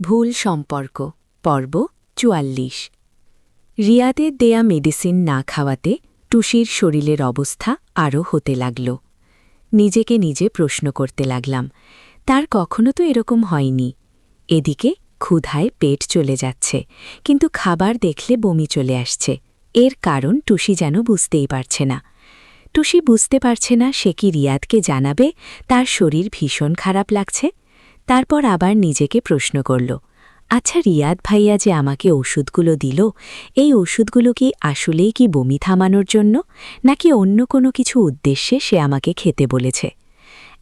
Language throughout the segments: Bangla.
ভুল সম্পর্ক, পর্ব চুয়াল্লিশ। রিয়াদের দেয়া মেডিসিন না খাওয়াতে টুসির শরীরের অবস্থা আরও হতে লাগল। নিজেকে নিজে প্রশ্ন করতে লাগলাম, তার কখনো তো এরকম হয়নি। এদিকে ক্ষুধায় পেট চলে যাচ্ছে, কিন্তু খাবার দেখলে বমি চলে আসছে। এর কারণ টুসি যেন বুঝতেই পারছে না। টুসি বুঝতে পারছে না সে কি রিয়াদকে জানাবে, তার শরীর ভীষণ খারাপ লাগছে? তারপর আবার নিজেকে প্রশ্ন করল আচ্ছা রিয়াদ ভাইয়া যে আমাকে ওষুধগুলো দিল, এই ওষুধগুলো কি আসলেই কি বমি থামানোর জন্য, নাকি অন্য কোনো কিছু উদ্দেশ্যে সে আমাকে খেতে বলেছে?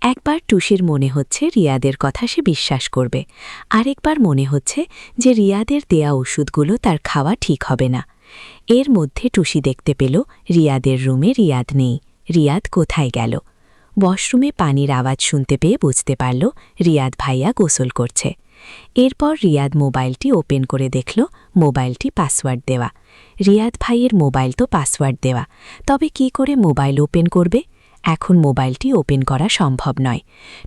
একবার টুসির মনে হচ্ছে রিয়াদের কথা সে বিশ্বাস করবে, আরেকবার মনে হচ্ছে যে রিয়াদের দেয়া ওষুধগুলো তার খাওয়া ঠিক হবে না। এর মধ্যে টুসি দেখতে পেল, রিয়াদের রুমে রিয়াদ নেই, রিয়াদ কোথায় গেল? ওয়াশরুমে পানির আওয়াজ শুনতে পেয়ে বুঝতে পারল রিয়াদ ভাইয়া গোসল করছে। এরপর রিয়াদ মোবাইলটি ওপেন করে দেখল মোবাইলটি পাসওয়ার্ড দেওয়া। রিয়াদ ভাইয়ের মোবাইল তো পাসওয়ার্ড দেওয়া। তবে কি করে মোবাইল ওপেন করবে? এখন মোবাইলটি ওপেন করা সম্ভব নয়।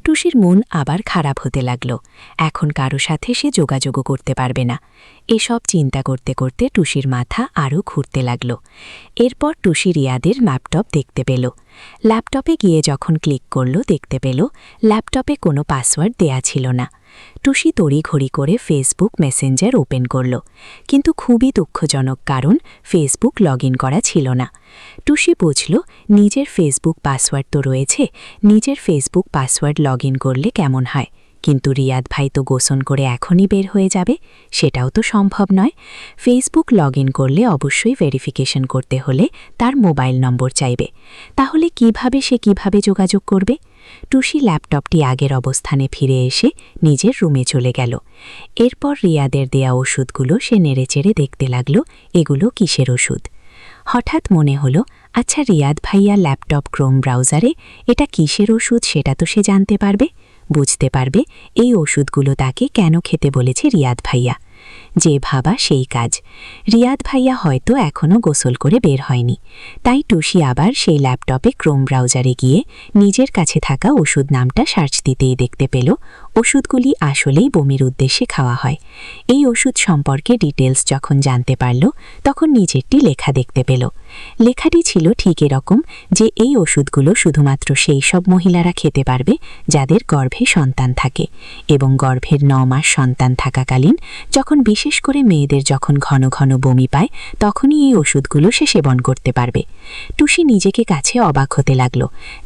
টুসির মন আবার খারাপ হতে লাগল। এখন কারও সাথে সে যোগাযোগও করতে পারবে না। এসব চিন্তা করতে করতে টুসির মাথা আরও ঘুরতে লাগল। এরপর টুসি রিয়াদের ল্যাপটপ দেখতে পেল। ল্যাপটপে গিয়ে যখন ক্লিক করল, দেখতে পেল, ল্যাপটপে কোনো পাসওয়ার্ড দেয়া ছিল না। টুসি তড়িঘড়ি করে ফেসবুক মেসেঞ্জার ওপেন করল। কিন্তু খুবই দুঃখজনক কারণ ফেসবুক লগ করা ছিল না। টুসি বুঝল, নিজের ফেসবুক পাসওয়ার্ড তো রয়েছে, নিজের ফেসবুক পাসওয়ার্ড লগ করলে কেমন হয়? কিন্তু রিয়াদ ভাই তো গোসন করে এখনই বের হয়ে যাবে, সেটাও তো সম্ভব নয়। ফেসবুক লগ করলে অবশ্যই ভেরিফিকেশন করতে হলে তার মোবাইল নম্বর চাইবে। তাহলে কীভাবে সে কীভাবে যোগাযোগ করবে? টুসি ল্যাপটপটি আগের অবস্থানে ফিরে এসে নিজের রুমে চলে গেল। এরপর রিয়াদের দেয়া ওষুধগুলো সে নেড়েচেড়ে দেখতে লাগল, এগুলো কিসের ওষুধ? হঠাৎ মনে হল আচ্ছা রিয়াদ ভাইয়া ল্যাপটপ ক্রোম ব্রাউজারে এটা কিসের ওষুধ সেটা তো সে জানতে পারবে। বুঝতে পারবে এই ওষুধগুলো তাকে কেন খেতে বলেছে রিয়াদ ভাইয়া। যে ভাবা সেই কাজ। রিয়াদ ভাইয়া হয়তো এখনও গোসল করে বের হয়নি। তাই টুসি আবার সেই ল্যাপটপে ক্রোম ব্রাউজারে গিয়ে নিজের কাছে থাকা ওষুধ নামটা সার্চ দিতেই দেখতে পেল, ওষুধগুলি আসলেই বমির উদ্দেশ্যে খাওয়া হয়। এই ওষুধ সম্পর্কে ডিটেলস যখন জানতে পারল, তখন নিজেরটি লেখা দেখতে পেল। লেখাটি ছিল ঠিক এরকম যে এই ওষুধগুলো শুধুমাত্র সেই সব মহিলারা খেতে পারবে যাদের গর্ভে সন্তান থাকে এবং গর্ভের ন মাস সন্তান থাকাকালীন যখন বিশেষ করে মেয়েদের যখন ঘন ঘন বমি পায়, তখনই এই ওষুধগুলো সে সেবন করতে পারবে। টুসি নিজেকে কাছে অবাক হতে লাগল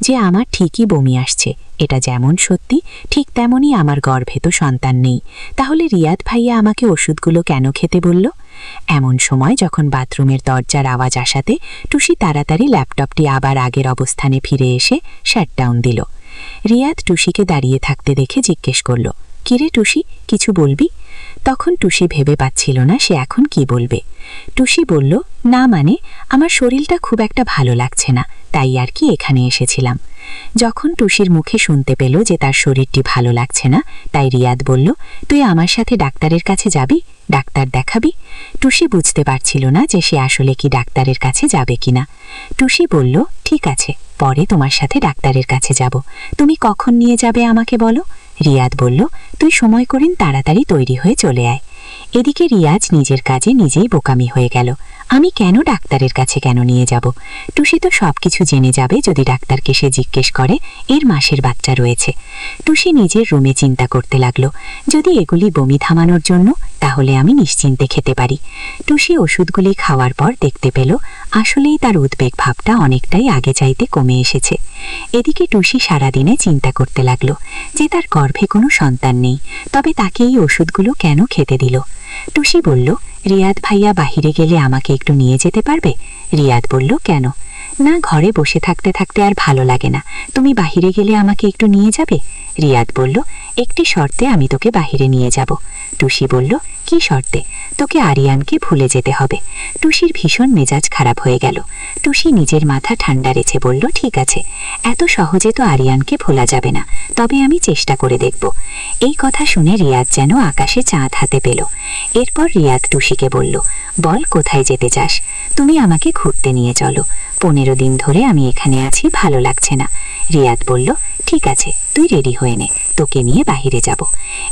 যে আমার ঠিকই বমি আসছে, এটা যেমন সত্যি, ঠিক তেমনই আমার গর্ভে তো সন্তান নেই। তাহলে রিয়াদ ভাইয়া আমাকে ওষুধগুলো কেন খেতে বলল? এমন সময় যখন বাথরুমের দরজার আওয়াজ আসাতে টুসি তাড়াতাড়ি ল্যাপটপটি আবার আগের অবস্থানে ফিরে এসে শাটডাউন দিল। রিয়াদ টুসিকে দাঁড়িয়ে থাকতে দেখে জিজ্ঞেস করল, কিরে টুসি, কিছু বলবি? তখন টুসি ভেবে পাচ্ছিল না সে এখন কি বলবে। টুসি বলল, না মানে আমার শরীরটা খুব একটা ভালো লাগছে না, তাই আর কি এখানে এসেছিলাম। যখন টুসির মুখে শুনতে পেল যে তার শরীরটি ভালো লাগছে না, তাই রিয়াদ বলল, তুই আমার সাথে ডাক্তারের কাছে যাবি? ডাক্তার দেখাবি? টুসি বুঝতে পারছিল না যে সে আসলে কি ডাক্তারের কাছে যাবে কিনা টুসি বলল, ঠিক আছে, পরে তোমার সাথে ডাক্তারের কাছে যাব। তুমি কখন নিয়ে যাবে আমাকে বলো? রিয়াদ বলল, তুই সময় করেন, তাড়াতাড়ি তৈরি হয়ে চলে আয়। এদিকে রিয়াজ নিজের কাজে নিজেই বোকামি হয়ে গেল। আমি কেন ডাক্তারের কাছে কেন নিয়ে যাব? টুসি তো সব কিছু জেনে যাবে যদি ডাক্তারকে সে জিজ্ঞেস করে, এর মাসের বাচ্চা রয়েছে। টুসি নিজের রুমে চিন্তা করতে লাগল, যদি এগুলি বমি থামানোর জন্য, তাহলে আমি নিশ্চিন্তে খেতে পারি। টুসি ওষুধগুলি খাওয়ার পর দেখতে পেল, আসলেই তার উদ্বেগ ভাবটা অনেকটাই আগে চাইতে কমে এসেছে। এদিকে টুসি সারাদিনে চিন্তা করতে লাগল যে তার গর্ভে কোনো সন্তান নেই, তবে তাকে এই ওষুধগুলো কেন খেতে দিল? টুসি বলল, রিয়াদ ভাইয়া বাহিরে গেলে আমাকে একটু নিয়ে যেতে পারবে? রিয়াদ বলল, কেন? না, ঘরে বসে থাকতে থাকতে আর ভালো লাগে না। তুমি বাহিরে গেলে আমাকে একটু নিয়ে যাবে? রিয়াদ বলল, একটি শর্তে আমি তোকে বাহিরে নিয়ে যাব। টুসি বলল, কি শর্তে? তোকে আরিয়ানকে ভুলে যেতে হবে। টুসির ভীষণ মেজাজ খারাপ হয়ে গেল। টুসি নিজের মাথা ঠান্ডা রেছে বলল, ঠিক আছে। এত সহজে তো আরিয়ানকে ভোলা যাবে না। তবে আমি চেষ্টা করে দেখব। এই কথা শুনে রিয়াদ যেন আকাশে চাঁদ হাতে পেল। এরপর রিয়াদ টুসিকে বলল, বল, কোথায় যেতে চাস? তুমি আমাকে ঘুরতে নিয়ে চলো। পনেরো দিন ধরে আমি এখানে আছি, ভালো লাগছে না। রিয়াদ বলল, ঠিক আছে, তুই রেডি হয়ে নে, তোকে নিয়ে বাহিরে যাব।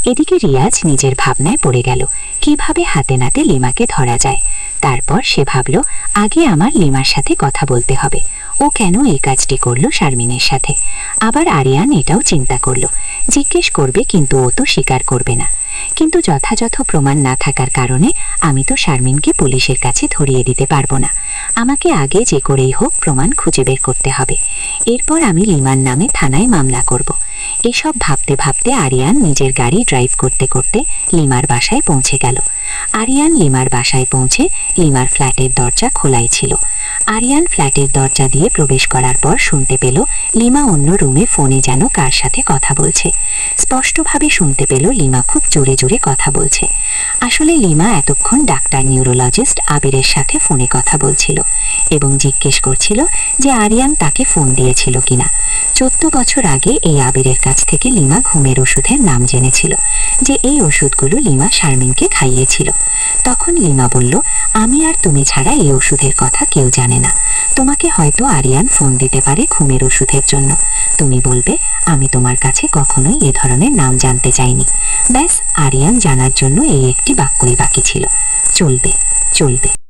এদিকে রিয়াজ নিজের ভাবনায় পড়ে গেল, কীভাবে হাতে নাতে লিমাকে ধরা যায়। তারপর সে ভাবল, আগে আমার লিমার সাথে কথা বলতে হবে। ও কেন এই কাজটি করল শারমিনের সাথে? আবার আরিয়ান এটাও চিন্তা করল, জিজ্ঞেস করবে, কিন্তু ও তো স্বীকার করবে না। কিন্তু যথাযথ প্রমাণ না থাকার কারণে আমি তো শারমিনকে পুলিশের কাছে ধরিয়ে দিতে পারব না। আমাকে আগে যে করেই হোক প্রমাণ খুঁজে বের করতে হবে। এরপর আমি লিমার নামে থানায় মামলা করব। এসব ভাবতে ভাবতে আরিয়ান নিজের গাড়ি ড্রাইভ করতে করতে লিমার বাসায় পৌঁছে গেল। আরিয়ান লিমার বাসায় পৌঁছে লিমার ফ্ল্যাটের দরজা খোলাই ছিল। আরিয়ান ফ্ল্যাটের দরজা দিয়ে প্রবেশ করার পর শুনতে পেল লিমা অন্য রুমে ফোনে যেন কার সাথে কথা বলছে। স্পষ্টভাবে শুনতে পেল লিমা খুব জোরে জোরে কথা বলছে। আসলে লিমা এতক্ষণ ডাক্তার নিউরোলজিস্ট আবিরের সাথে ফোনে কথা বলছিল এবং জিজ্ঞেস করছিল যে আরিয়ান তাকে ফোন দিয়েছিল কিনা। চোদ্দ বছর আগে এই আবিরের কাছ থেকে লিমা ঘুমের ওষুধের নাম জেনেছিল, যে এই ওষুধগুলো লিমা শারমিনকে খাইয়েছিল। তখন লিমা বলল, আমি আর তুমি ছাড়া এই ওষুধের কথা কেউ জানে না। তোমাকে হয়তো আরিয়ান ফোন দিতে পারে ঘুমের ওষুধের জন্য। তুমি বলবে, আমি তোমার কাছে কখনোই এ ধরনের নাম জানতে চাইনি। ব্যাস আরিয়ান জানার জন্য এই একটি বাক্যই বাকি ছিল। চলবে চলবে